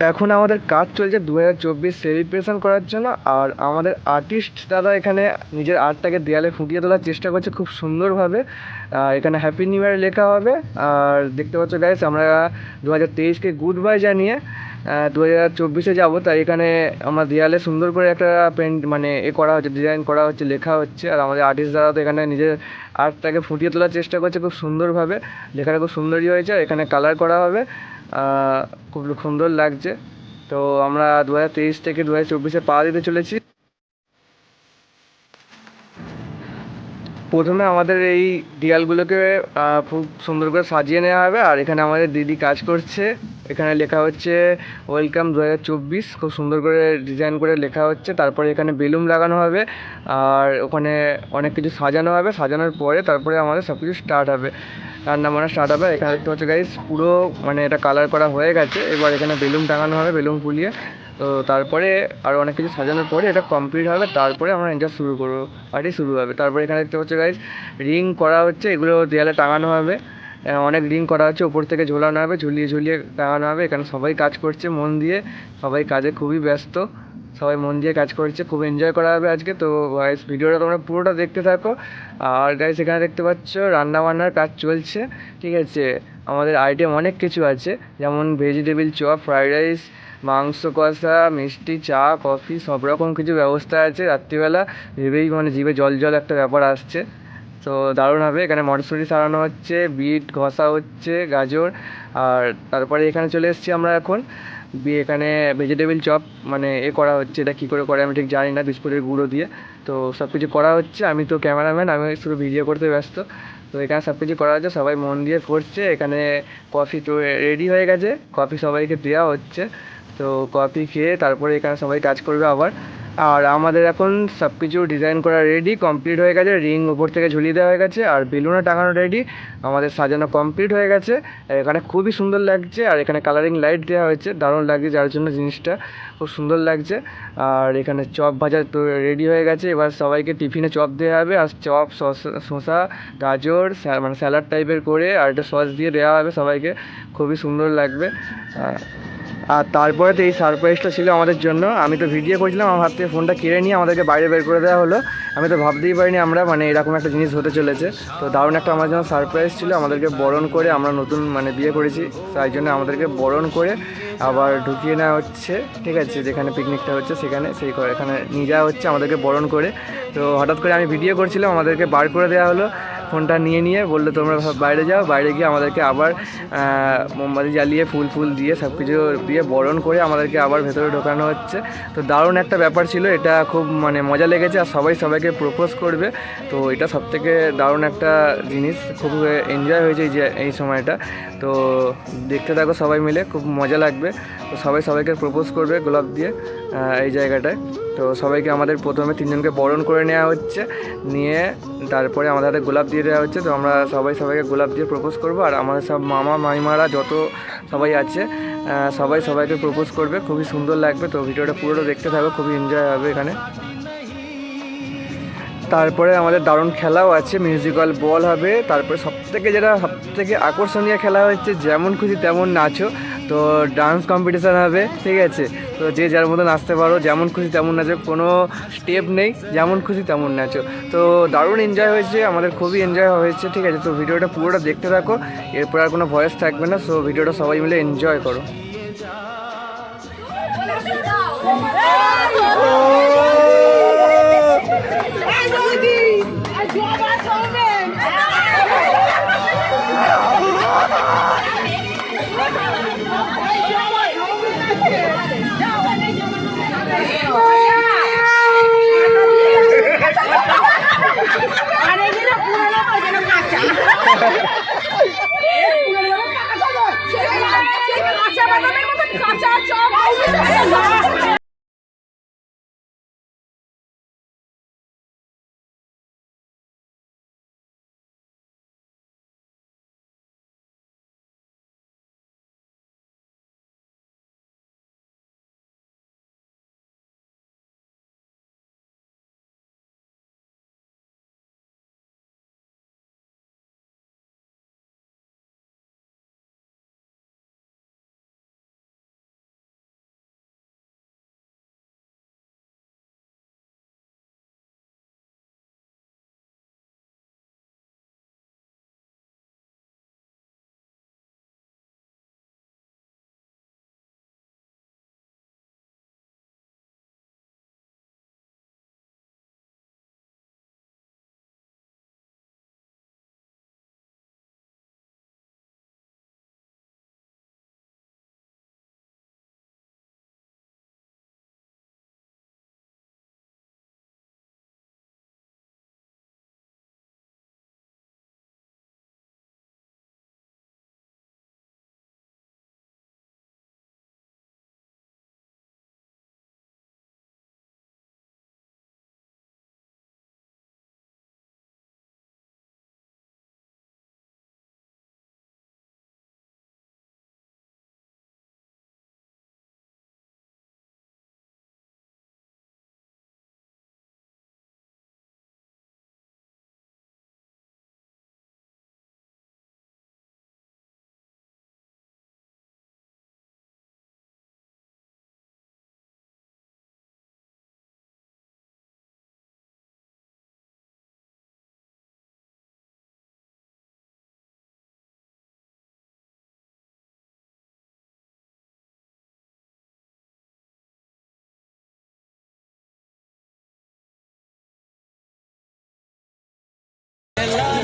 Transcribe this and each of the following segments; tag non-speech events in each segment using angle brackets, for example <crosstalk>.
এখন আমাদের কাজ চলছে দু হাজার চব্বিশ সেলিব্রেশন করার জন্য, আর আমাদের আর্টিস্ট দাদা এখানে নিজের আর্টটাকে দেয়ালে ফুটিয়ে তোলার চেষ্টা করছে খুব সুন্দরভাবে। এখানে হ্যাপি নিউ ইয়ার লেখা হবে। আর দেখতে পাচ্ছ গাইস আমরা দু হাজার তেইশকে গুড বাই জানিয়ে দু হাজার চব্বিশে যাব। তাই এখানে আমার দেয়ালে সুন্দর করে একটা পেন্ট মানে এ করা হচ্ছে ডিজাইন করা হচ্ছে, লেখা হচ্ছে। আর আমাদের আর্টিস্ট দাদা তো এখানে নিজের আর্টটাকে ফুটিয়ে তোলার চেষ্টা করছে খুব সুন্দরভাবে। লেখাটা খুব সুন্দরই হয়েছে। আর এখানে কালার করা হবে। খুব সুন্দর লাগছে। তো আমরা দু হাজার তেইশ থেকে দু হাজার চব্বিশে পা দিতে চলেছি। প্রথমে আমাদের এই দেয়ালগুলোকে খুব সুন্দর করে সাজিয়ে নেওয়া হবে। আর এখানে আমাদের দিদি কাজ করছে। এখানে লেখা হচ্ছে ওয়েলকাম দু হাজার চব্বিশ। খুব সুন্দর করে ডিজাইন করে লেখা হচ্ছে। তারপরে এখানে বেলুন লাগানো হবে। আর ওখানে অনেক কিছু সাজানো হবে। সাজানোর পরে তারপরে আমাদের সব কিছু স্টার্ট হবে। রান্না বান্না স্টার্ট হবে। এখানে দেখতে পাচ্ছ গাইস পুরো মানে এটা কালার করা হয়ে গেছে। এবার এখানে বেলুন টাঙানো হবে, বেলুন ফুলিয়ে। তো তারপরে আরও অনেক কিছু সাজানোর পরে এটা কমপ্লিট হবে। তারপরে আমরা এনজয় শুরু করব। পার্টি শুরু হবে। তারপরে এখানে দেখতে পাচ্ছ গাইস রিং করা হচ্ছে। এগুলো দেওয়ালে টাঙানো হবে। অনেক রিং করা আছে উপর থেকে ঝোলানো হবে, ঝুলিয়ে ঝুলিয়ে টাঙানো হবে। এখানে সবাই কাজ করছে মন দিয়ে, সবাই কাজে খুবই ব্যস্ত, সবাই মন দিয়ে কাজ করছে, খুব এনজয় করা হবে আজকে। তো গাইস ভিডিওটা তোমরা পুরোটা দেখতে থাকো। আর গাইস এখানে দেখতে পাচ্ছ রান্না বান্নার কাজ চলছে, ঠিক আছে? আমাদের আইটেম অনেক কিছু আছে, যেমন ভেজিটেবিল চপ ফ্রাইড রাইস মাংস কষা, মিষ্টি, চা কফি সব রকম কিছু ব্যবস্থা আছে। রাত্রিবেলা ভেবেই মানে জিভে জল জল একটা ব্যাপার আসছে। তো দারুণ হবে। এখানে মটরশুঁটি সারানো হচ্ছে, বিট ঘষা হচ্ছে, গাজর। আর তারপরে এখানে চলে এসেছি আমরা এখন। এখানে ভেজিটেবিল চপ মানে এ করা হচ্ছে। এটা কী করে করে আমি ঠিক জানি না, বিস্কুটের গুঁড়ো দিয়ে। তো সব কিছু করা হচ্ছে। আমি তো ক্যামেরাম্যান, আমি শুধু ভিডিও করতে ব্যস্ত। তো এখানে সব কিছু করা হচ্ছে। সবাই মন দিয়ে করছে। এখানে কফি তো রেডি হয়ে গেছে। কফি সবাইকে দেওয়া হচ্ছে। তো কফি খেয়ে তারপরে এখানে সবাই কাজ করবে আবার। আর আমাদের এখন সব কিছু ডিজাইন করা রেডি কমপ্লিট হয়ে গেছে রিং উপর থেকে ঝুলিয়ে দেওয়া হয়ে গেছে, আর বেলুনও টাঙানো রেডি আমাদের সাজানো কমপ্লিট হয়ে গেছে। এখানে খুবই সুন্দর লাগছে, আর এখানে কালারিং লাইট দেওয়া হয়েছে, দারুণ লাগছে যার জন্য জিনিসটা খুব সুন্দর লাগছে। আর এখানে চপ ভাজা তো রেডি হয়ে গেছে, এবার সবাইকে টিফিনে চপ দেওয়া হবে, আর চপ শসা, গাজর মানে স্যালাড টাইপের করে, আর একটা সস দিয়ে দেওয়া হবে সবাইকে, খুবই সুন্দর লাগবে। আর তারপরে তো এই সারপ্রাইজটা ছিল আমাদের জন্য। আমি তো ভিডিও করছিলাম, আমার হাত থেকে ফোনটা কেড়ে নিয়ে আমাদেরকে বাইরে বের করে দেওয়া হলো। আমি তো ভাবতেই পারিনি আমরা মানে এরকম একটা জিনিস হতে চলেছে। তো দারুণ একটা আমার জন্য সারপ্রাইজ ছিল, আমাদেরকে বরণ করে আমরা নতুন মানে বিয়ে করেছি। তাই জন্য আমাদেরকে বরণ করে আবার ঢুকিয়ে নেওয়া হচ্ছে, ঠিক আছে? যেখানে পিকনিকটা হচ্ছে সেখানে, সেই এখানে নিয়ে যাওয়া হচ্ছে আমাদেরকে বরণ করে। তো হঠাৎ করে আমি ভিডিও করছিলাম, আমাদেরকে বার করে দেওয়া হলো। ফোনটা নিয়ে নিয়ে বলল, তোমরা বাইরে যাও, বাইরে গিয়ে আমাদেরকে আবার মোমবাতি জ্বালিয়ে ফুল ফুল দিয়ে সব কিছু দিয়ে বরণ করে আমাদেরকে আবার ভেতরে ঢোকানো হচ্ছে। তো দারুণ একটা ব্যাপার ছিল, এটা খুব মানে মজা লেগেছে আর সবাই সবাইকে প্রপোজ করবে। তো এটা সব থেকে দারুণ একটা জিনিস, খুব এনজয় হয়েছে যে, এই সময়টা। তো দেখতে থাকো সবাই মিলে, খুব মজা লাগবে। তো সবাই সবাইকে প্রপোজ করবে গোলাপ দিয়ে। এই জায়গাটায়। তো সবাইকে আমাদের প্রথমে তিনজনকে বরণ করে নেওয়া হচ্ছে। নিয়ে তারপরে আমাদের হাতে গোলাপ দিয়ে দেওয়া হচ্ছে। তো আমরা সবাই সবাইকে গোলাপ দিয়ে প্রপোজ করব। আর আমাদের সব মামা মাইমারা যত সবাই আছে সবাই সবাইকে প্রপোজ করবে। খুবই সুন্দর লাগবে। তো ভিডিওটা পুরোটা দেখতে থাকবে খুবই এনজয় হবে এখানে। তারপরে আমাদের দারুণ খেলাও আছে। মিউজিক্যাল বল হবে। তারপরে সবথেকে যেটা সবথেকে আকর্ষণীয় খেলা হচ্ছে, যেমন খুশি তেমন নাচো। তো ডান্স কম্পিটিশান হবে, ঠিক আছে? তো যে যার মতো নাচতে পারো, যেমন খুশি তেমন নাচো, কোনো স্টেপ নেই, যেমন খুশি তেমন নাচো। তো দারুণ এনজয় হয়েছে, আমাদের খুবই এনজয় হয়েছে, ঠিক আছে? তো ভিডিওটা পুরোটা দেখতে থাকো, এরপর আর কোনো ভয়েস থাকবে না সো ভিডিওটা সবাই মিলে এনজয় করো। <laughs> কাঁচা বাদামের মতন চপ। <laughs> বাজানো এই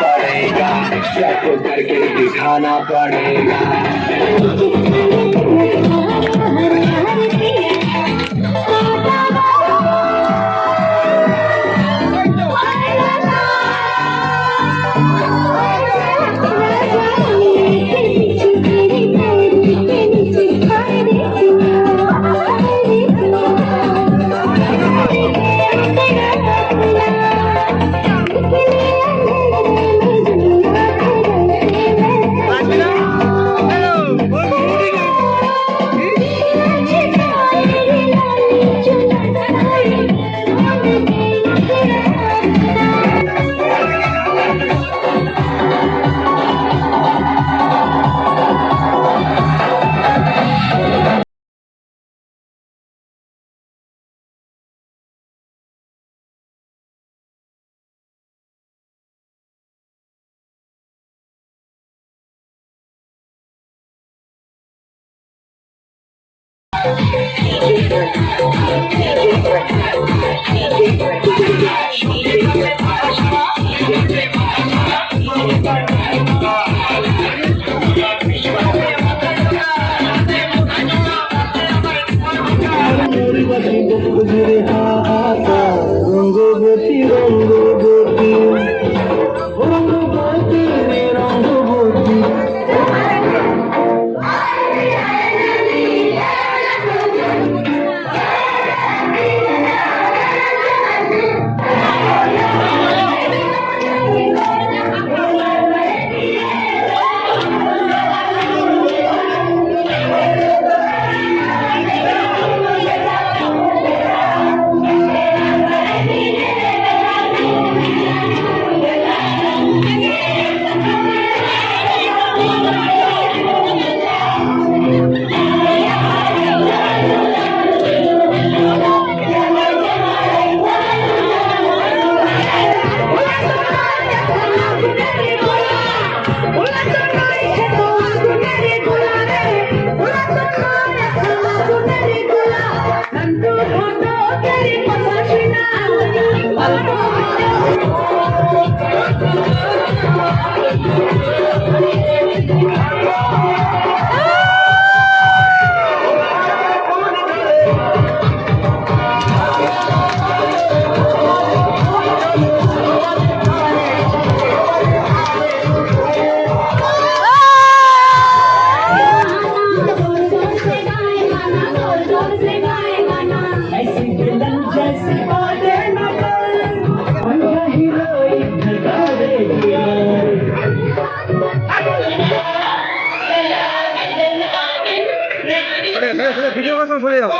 पड़ेगा। स्टेप करके दिखाना पड़ेगा। ভিডিও কথা শুনে যাও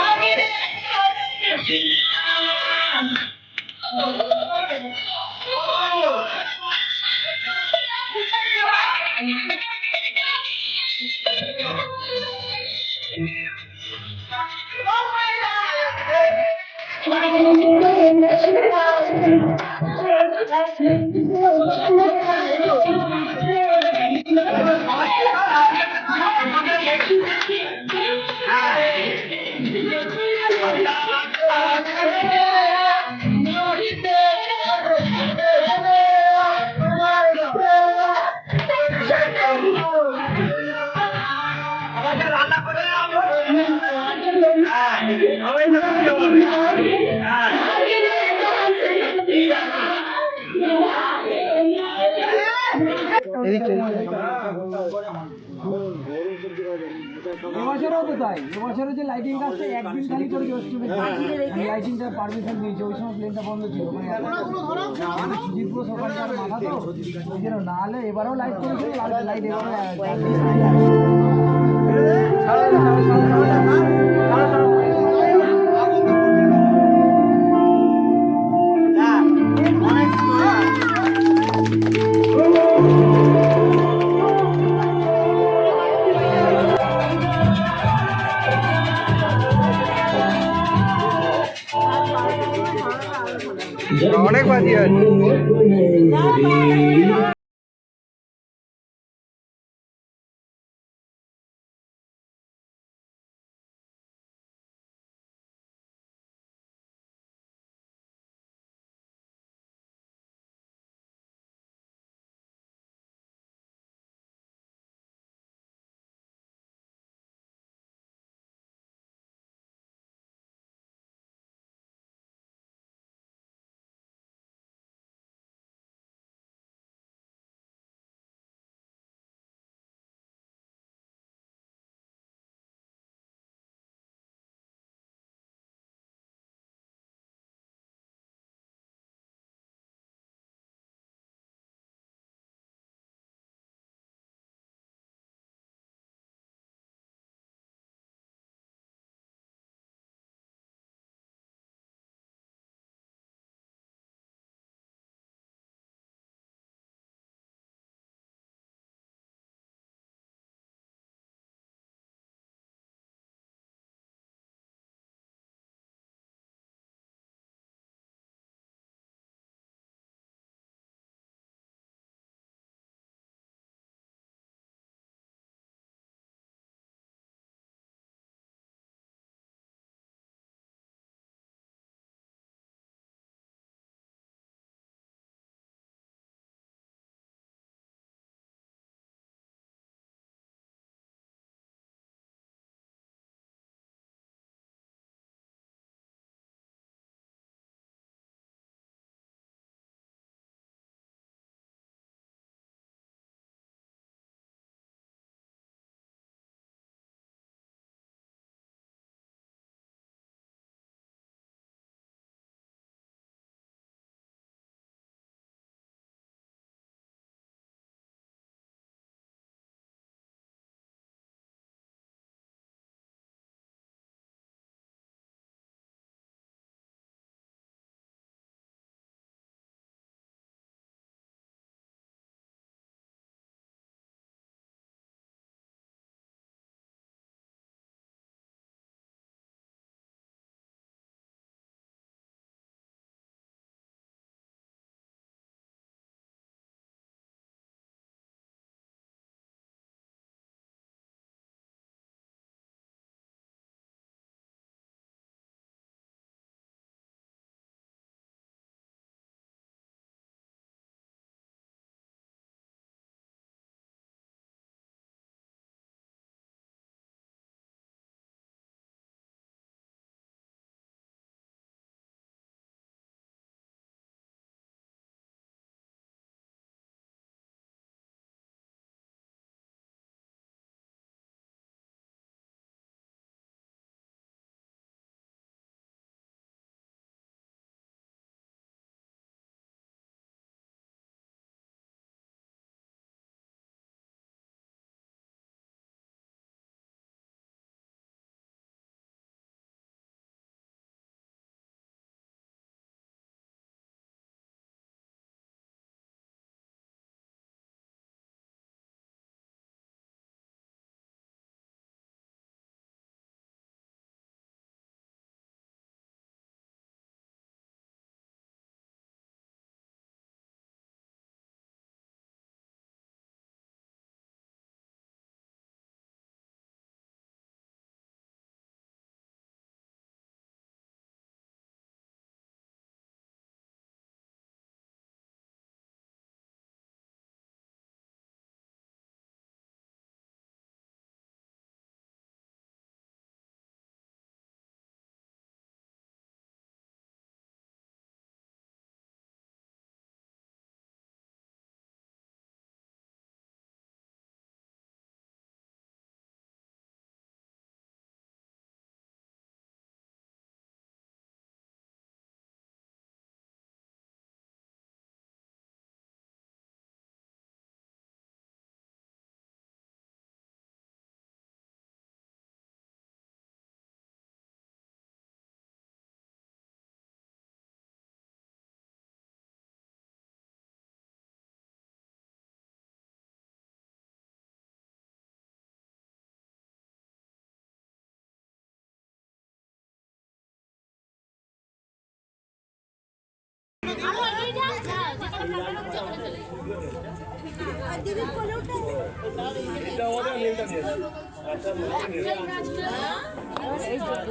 এবছরও তো তাই। এবছরও যে লাইটিং কাজটা একদিন খালি করে পারমিশন দিয়েছে ওই সময় প্লেনটা বন্ধ ছিল মানে মাথা তো। ওই জন্য না হলে এবারেও লাইট করেছিল লাইট এবারও অনেক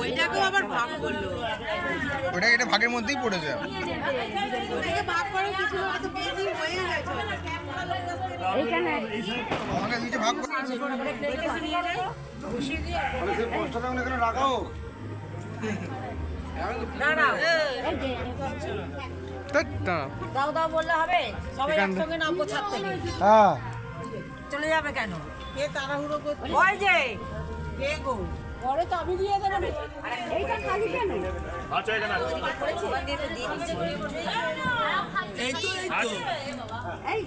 ওইটাকেও আবার ভাগ করল। ওটা এটা ভাগের মধ্যেই পড়েছে। ওইটাকে ভাগ করে কিছু হয়তো বেশি হয়ে গেছে। আমাকে দিয়েছে ভাগ করে ধ্যাৎ, না। দাও দাও বললে হবে। সবাই একসঙ্গে নামবো ছাদ হ্যাঁ। চলে যাবে কেন? কে তাড়াহুড়ো করছে? ওই যে। কে গো? পরে চাবি দিয়ে দেবে এইটা খালি কেন? এই তো এই তো।